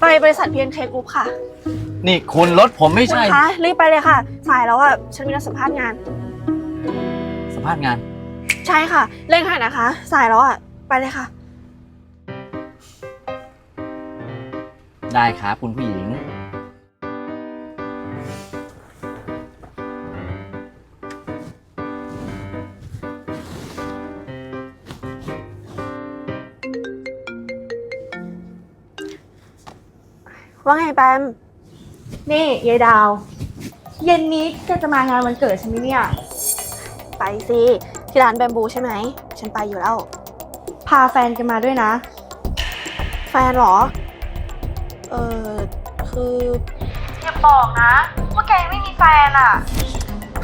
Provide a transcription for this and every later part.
ไปบริษัท PNK Group ค่ะ นี่คุณรถผมไม่คุณใช่ คะรีบไปเลยค่ะ สายแล้วอะ ฉันมีนัดสัมภาษณ์งาน สัมภาษณ์งาน ใช่ค่ะ เร่งให้นะคะ สายแล้วอะ ไปเลยค่ะ ได้ครับคุณผู้หญิง ว่าไงแปม นี่ยายดาว เย็นนี้แกจะมางานวันเกิดฉันไหมเนี่ย ไปสิที่ร้านแบมบูใช่ไหม ฉันไปอยู่แล้ว พาแฟนแกมาด้วยนะ แฟนเหรอ เออคืออย่าบอกนะว่าแกไม่มีแฟนอะ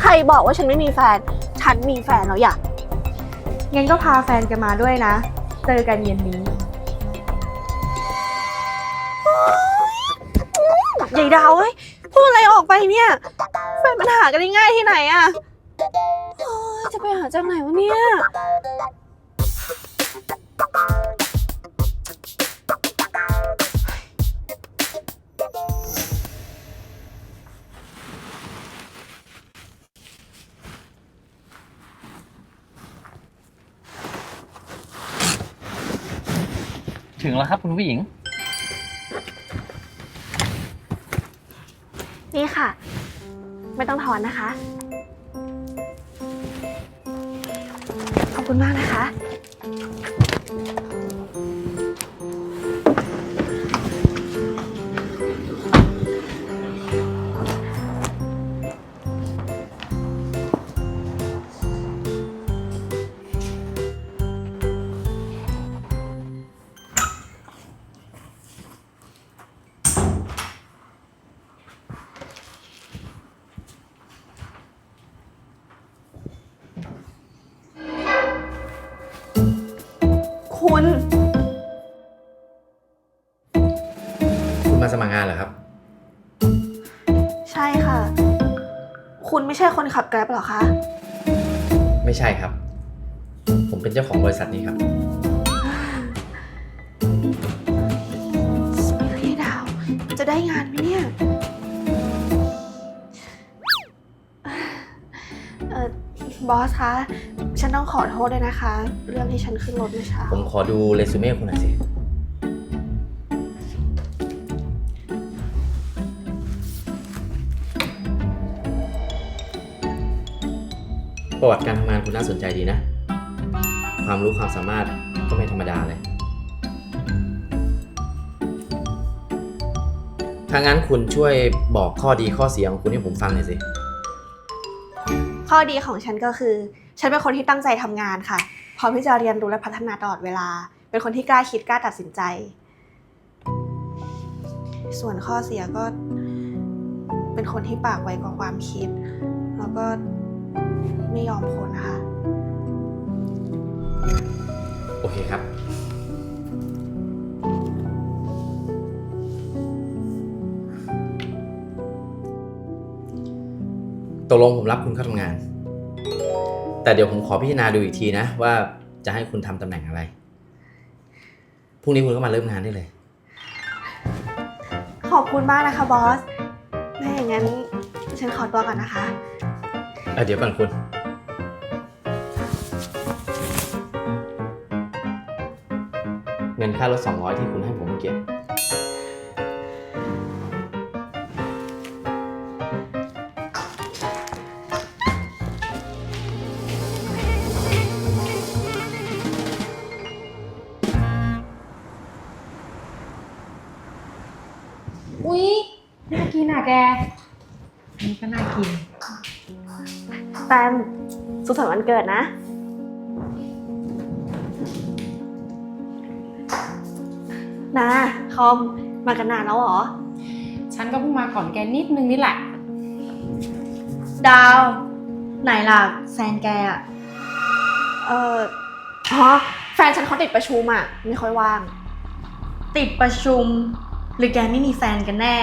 ใครบอกว่าฉันไม่มีแฟน ฉันมีแฟนแล้วอย่างั้นก็พาแฟนแกมาด้วยนะ เจอกันเย็นนี้ ดาวเอ้ยพูดอะไรออกไปเนี่ยแฟนมันหากันได้ง่ายที่ไหนอะโอ๊ยจะไปหาจากไหนวะเนี่ย ถึงแล้วครับคุณผู้หญิง นี่ค่ะ ไม่ต้องถอนนะคะ ขอบคุณมากนะคะ คุณ คุณมาสมัครงานเหรอครับ ใช่ค่ะ คุณไม่ใช่คนขับแกร็บเหรอคะ ไม่ใช่ครับ ผมเป็นเจ้าของบริษัทนี้ครับสมิลี่ดาว จะได้งานไหมเนี่ย เออบอสคะ ฉันต้องขอโทษด้วยนะคะ เรื่องที่ฉันขึ้นรถเมื่อเช้า ผมขอดูเรซูเม่คุณหน่อยสิ ประวัติการทำงานคุณน่าสนใจดีนะ ความรู้ความสามารถก็ไม่ธรรมดาเลย ถ้างั้นคุณช่วยบอกข้อดีข้อเสียของคุณให้ผมฟังหน่อยสิ ข้อดีของฉันก็คือฉันเป็นคนที่ตั้งใจทำงานค่ะ พร้อมที่จะเรียนรู้และพัฒนาตลอดเวลา เป็นคนที่กล้าคิดกล้าตัดสินใจ ส่วนข้อเสียก็ เป็นคนที่ปากไวกว่าความคิด แล้วก็ไม่ยอมคนนะคะ โอเคครับ ตกลงผมรับคุณเข้าทำงาน แต่เดี๋ยวผมขอพิจารณาดูอีกทีนะ ว่าจะให้คุณทำตำแหน่งอะไร พรุ่งนี้คุณก็มาเริ่มงานได้เลย ขอบคุณมากนะคะบอสถ้าอย่างนั้นฉันขอตัวก่อนนะคะเอ่อเดี๋ยวก่อนคุณ เงินค่ารถ200 ที่คุณให้ผมเมื่อกี้ กินอะแก นี่ก็น่ากินแปมสุขสันต์วันเกิดนะนะคอมมากันนานแล้วเหรอ ฉันก็เพิ่งมาก่อนแกนิดนึงนี่แหละ ดาว ไหนล่ะแฟนแกอะเอออ๋อแฟนฉันเขาติดประชุมอะไม่ค่อยว่าง ติดประชุม หรือแกไม่มีแฟนกันแน่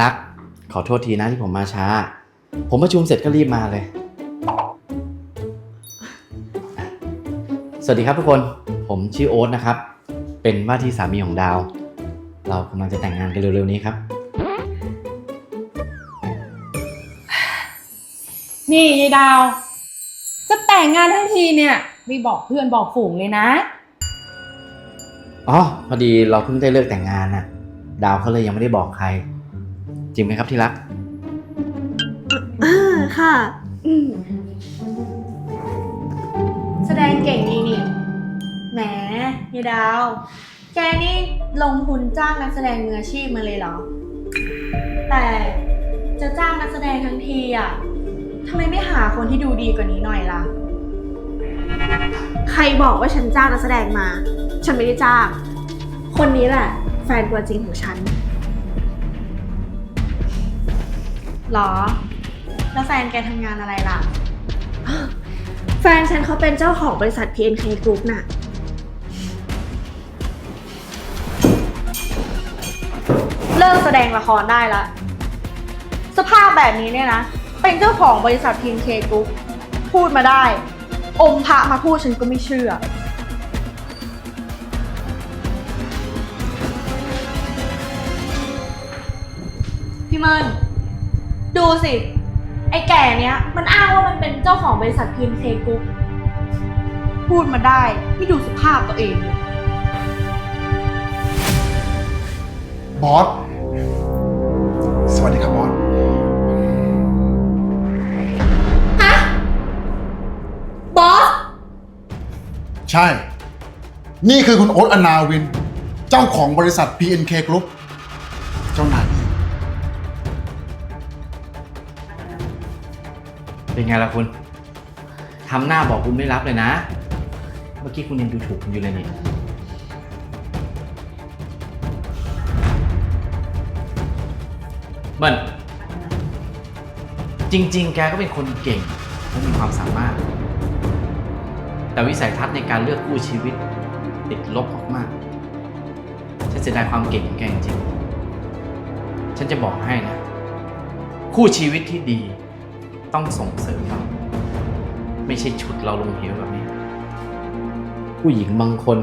รัก ขอโทษทีนะที่ผมมาช้า ผมประชุมเสร็จก็รีบมาเลย สวัสดีครับทุกคน ผมชื่อโอ๊ตนะครับ เป็นว่าที่สามีของดาว เรากำลังจะแต่งงานกันเร็วๆนี้ครับ นี่ยายดาว จะแต่งงานทั้งทีเนี่ยไม่บอกเพื่อนบอกฝูงเลยนะ อ๋อ พอดีเราเพิ่งได้เลิกแต่งงานน่ะ ดาวเขาเลยยังไม่ได้บอกใคร จริงไหมครับที่รักอ่าค่ะ อืมแสดงเก่งนี่นี่แหมยายดาว แกนี่ลงทุนจ้างนักแสดงมืออาชีพมาเลยเหรอ แต่จะจ้างนักแสดงทั้งทีอะทำไมไม่หาคนที่ดูดีกว่านี้หน่อยล่ะ ใครบอกว่าฉันจ้างนักแสดงมา ฉันไม่ได้จ้าง คนนี้แหละ แฟนตัวจริงของฉัน หรอ แล้วแฟนแกทำงานอะไรล่ะ แฟนฉันเขาเป็นเจ้าของบริษัท PNK Group น่ะ เลิกแสดงละครได้ละ สภาพแบบนี้เนี่ยนะ เป็นเจ้าของบริษัทพีนเคกรุ๊ปพูดมาได้ องค์พระมาพูดฉันก็ไม่เชื่อ พี่เมิน ดูสิ ไอ้แก่เนี้ย มันอ้างว่ามันเป็นเจ้าของบริษัทพีนเคกรุ๊ปพูดมาได้ไม่ดูสภาพตัวเองเลยบอส สวัสดีครับบอสบอส ใช่ นี่คือคุณโอ๊ตอนาวิน เจ้าของบริษัท PNK Group เป็นไงล่ะคุณ ทำหน้าบอกคุณไม่รับเลยนะ เมื่อกี้คุณยังดูถูกผมอยู่เลยนี่ เบิ้ลจริง ๆ แกก็เป็นคนเก่งและมีความสามารถ แต่วิสัยทัศน์ในการเลือกคู่ชีวิต ติดลบมากๆฉันเสียดายความเก่งของแกจริงๆฉันจะบอกให้นะ คู่ชีวิตที่ดี ต้องส่งเสริมเราไม่ใช่ฉุดเราลงเหวแบบนี้ ผู้หญิงบางคน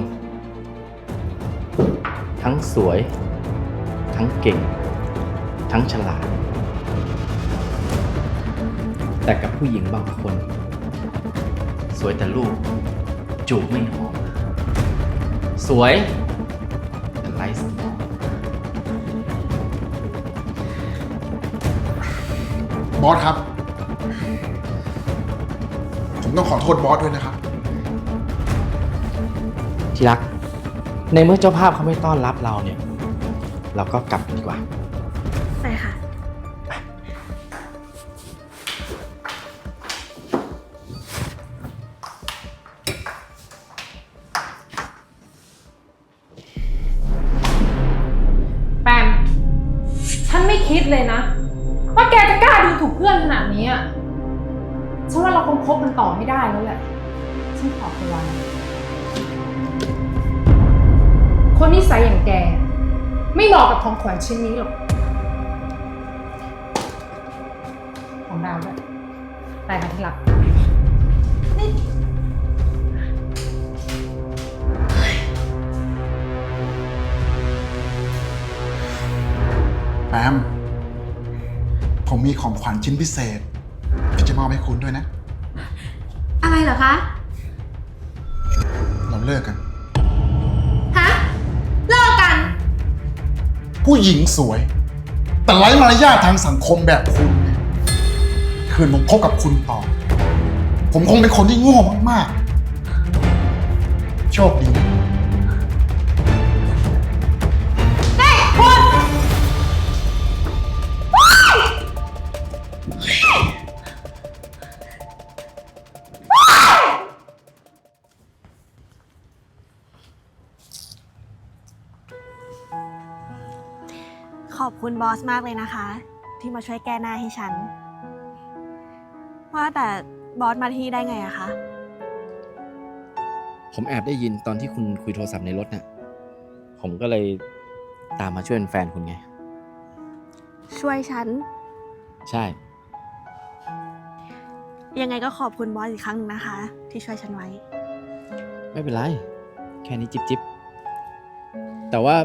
ทั้งสวย ทั้งเก่ง ทั้งฉลาด แต่กับผู้หญิงบางคน สวยแต่ลูกจูบไม่หอมสวยแต่ไร้สมองบอสครับ ต้องขอโทษบอสด้วยนะครับ ที่รัก ในเมื่อเจ้าภาพเขาไม่ต้อนรับเราเนี่ย เราก็กลับดีกว่า ไปค่ะ แปม ฉันไม่คิดเลยนะ ว่าแกจะกล้าดูถูกเพื่อนขนาดนี้อะ ฉันว่าเราคงคบกันต่อไม่ได้แล้วแหละ ฉันขอตัวนะคนนิสัยอย่างแก ไม่เหมาะกับของขวัญชิ้นนี้หรอก ของดาวด้วยไปค่ะที่รักแปมผมมีของขวัญชิ้นพิเศษที่จะ มอบให้คุณด้วยนะ อะไรเหรอคะ เราเลิกกัน ฮะ เลิกกัน ผู้หญิงสวย แต่ไร้มารยาททางสังคมแบบคุณเนี่ยคืนผมคบกับคุณต่อ ผมคงเป็นคนที่โง่มากๆ โชคดีนะ อบคุณบอสมากเลยนะคะ ที่มาช่วยแก้หน้าให้ฉัน ว่าแต่บอสมาที่นี่ได้ไงอะคะ ผมแอบได้ยินตอนที่คุณคุยโทรศัพท์ในรถน่ะ ผมก็เลยตามมาช่วยเป็นแฟนคุณไง ช่วยฉัน ใช่ ยังไงก็ขอบคุณบอสอีกครั้งหนึงนะคะ ที่ช่วยฉันไว้ ไม่เป็นไร แค่นี้จิบจิบแต่ว่า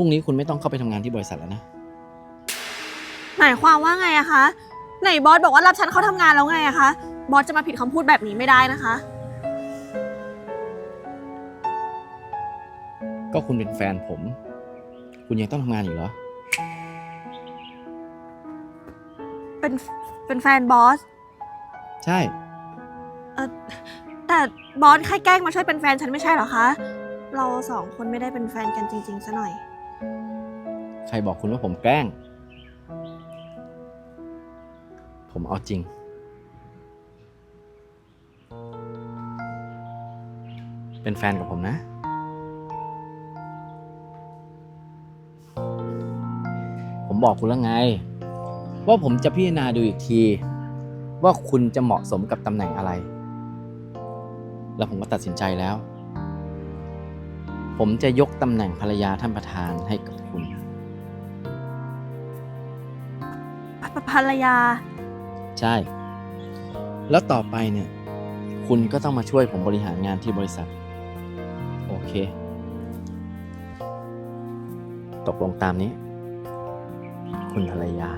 พรุ่งนี้คุณไม่ต้องเข้าไปทำงานที่บริษัทแล้วนะ หมายความว่าไงอะคะ ไหนบอสบอกว่ารับฉันเข้าทำงานแล้วไงอะคะ บอสจะมาผิดคำพูดแบบนี้ไม่ได้นะคะ ก็คุณเป็นแฟนผม คุณยังต้องทำงานอยู่เหรอ เป็นเป็นแฟนบอส ใช่เออแต่บอสแค่แกล้งมาช่วยเป็นแฟนฉันไม่ใช่เหรอคะ เราสองคนไม่ได้เป็นแฟนกันจริงๆซะหน่อย ใครบอกคุณว่าผมแกล้ง ผมเอาจริง เป็นแฟนกับผมนะ ผมบอกคุณแล้วไง ว่าผมจะพิจารณาดูอีกที ว่าคุณจะเหมาะสมกับตำแหน่งอะไร แล้วผมก็ตัดสินใจแล้วผมจะยกตำแหน่งภรรยาท่านประธานให้กับคุณ ภรรยา ใช่ แล้วต่อไปเนี่ย คุณก็ต้องมาช่วยผมบริหารงานที่บริษัท โอเค ตกลงตามนี้ คุณภรรยา